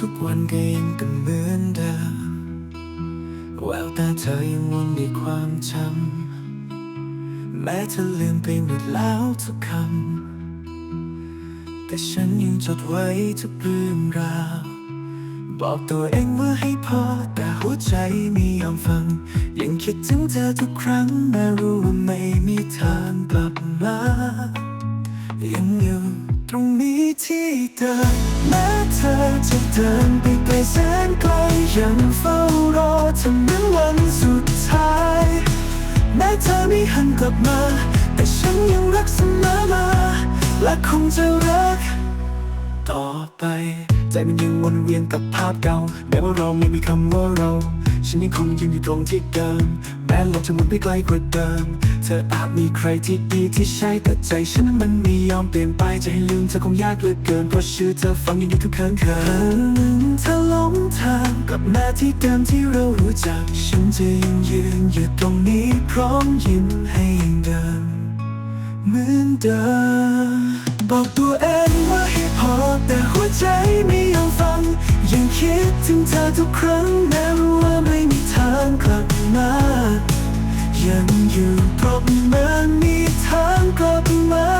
ทุกๆวันก็ยังเป็นเหมือนเดิมแววตาเธอยังวนในความจำแม้เธอลืมไปหมดแล้วทุกคำแต่ฉันยังจดไว้ทุกเรื่องราวบอกตัวเองว่าให้พอแต่หัวใจไม่ยอมฟัง ยังคิดถึงเธอทุกครั้งแม้รู้ว่าไม่มีทางกลับมายัง ตรงนี้ที่เดิมแม้เธอจะเดินไปไกลแสนไกลยังเฝ้ารอเธอเหมือนวันสุดท้าย แม้เธอไม่หันกลับมา แต่ฉันยังรักเสมอมา และคงจะรัก ต่อไป ใจมันยังวนเวียนกับภาพเก่าแม้ว่าเราไม่มีคำว่าเรา ฉันยังคงยืนอยู่ตรงที่เดิม แม้โลกจะหมุนไปไกลกว่าเดิม เธออาจมีใครที่ดีที่ใช่แต่ใจฉันนั้นมันไม่ยอมเปลี่ยนไปจะให้ลืมเธอคงยากเหลือเกินเพราะชื่อเธอฟังยังอยู่ทุกครั้งเขินเธอหลงทางกลับมาที่เดิมที่เรารู้จัก ฉันจะยังยืนอยู่ตรงนี้พร้อมยิ้มให้ยังเดิมเหมือนเดิมบอกตัวเองว่าให้พอแต่หัวใจไม่ยอมฟัง ยังคิดถึงเธอทุกครั้งแม้รู้ว่าไม่มีทางกลับมา ยังอยู่เพรงเหมือนมีทางกลับมา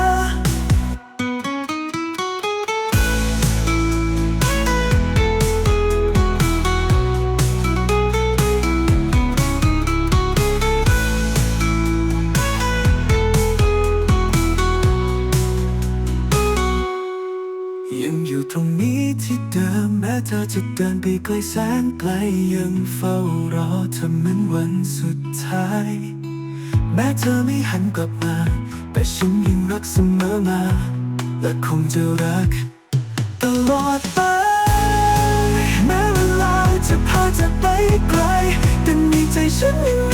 นี้ที่เดิมแม้เธอจะเดินไปไกลแสนไกลยังเฝ้ารอเธอเหมือนวันสุดท้าย แม้เธอไม่หันกลับมา แต่ฉันยังรักเสมอมา และคงจะรัก ตลอดไป แม้เวลาจะพาเธอไปไกล แต่ในใจฉันยัง